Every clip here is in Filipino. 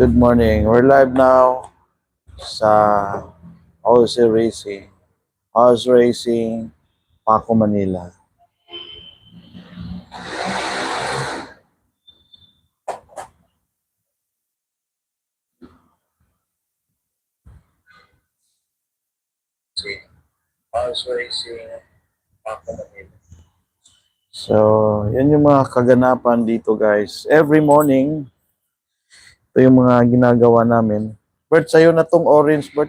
Good morning. We're live now sa House Racing. House Racing, Paco, Manila. House Racing, Paco, Manila. So, yan yung mga kaganapan dito guys. Every morning, ito yung mga ginagawa namin. Bert, sa'yo na tong orange, Bert.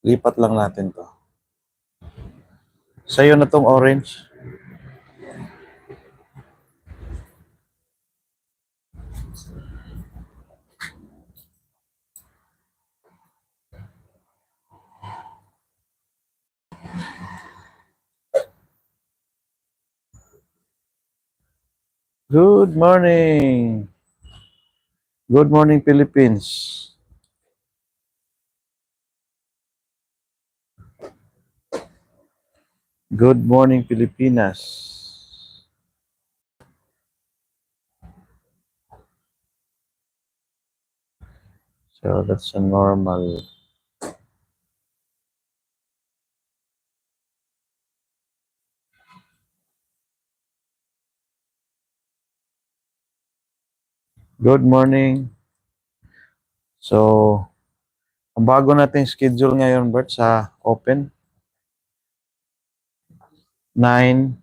Lipat lang natin to. Sa'yo na tong orange. Good morning. Good morning, Philippines. Good morning, Pilipinas. So that's a normal. Good morning. So, ang bago nating schedule ngayon, Bert, sa open. 9,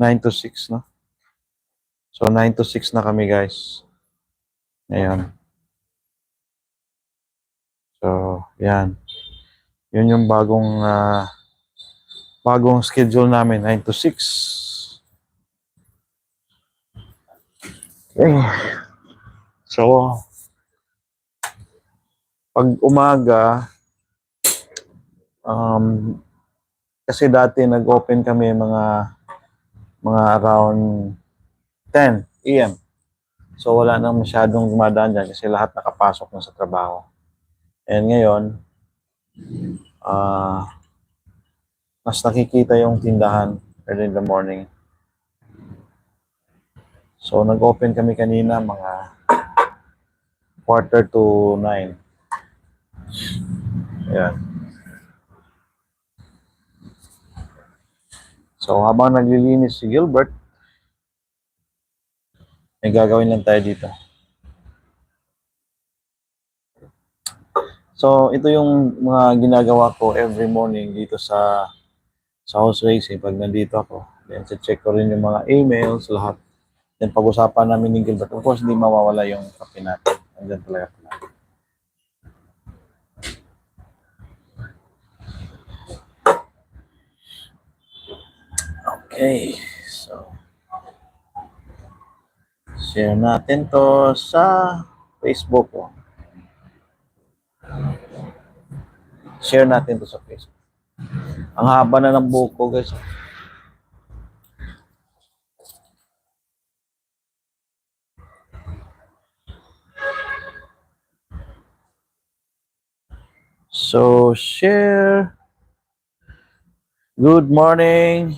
9 to 6, no? So, 9 to 6 na kami, guys. Ngayon. So, yan. Yun yung bagong ah, bagong schedule namin, 9 to 6. Okay. So, pag umaga, um, kasi dati nag-open kami mga mga around 10 a.m. So wala nang masyadong dumadaan dyan kasi lahat nakapasok na sa trabaho. And ngayon, ah mas nakikita yung tindahan early in the morning. So nag-open kami kanina mga quarter to 9. Ayan. So habang naglilinis si Gilbert, may gagawin lang tayo dito. So ito yung mga ginagawa ko every morning dito sa sa house racing pag nandito ako. Then check ko rin yung mga emails, lahat. Then pag-usapan namin ni Gilbert. Of course, hindi mawawala yung kape natin. Andyan talaga pala. Okay. So, share natin to sa Facebook. Oh. Share natin to sa Facebook. Ang haba na ng buhok ko, guys. So, share. Good morning.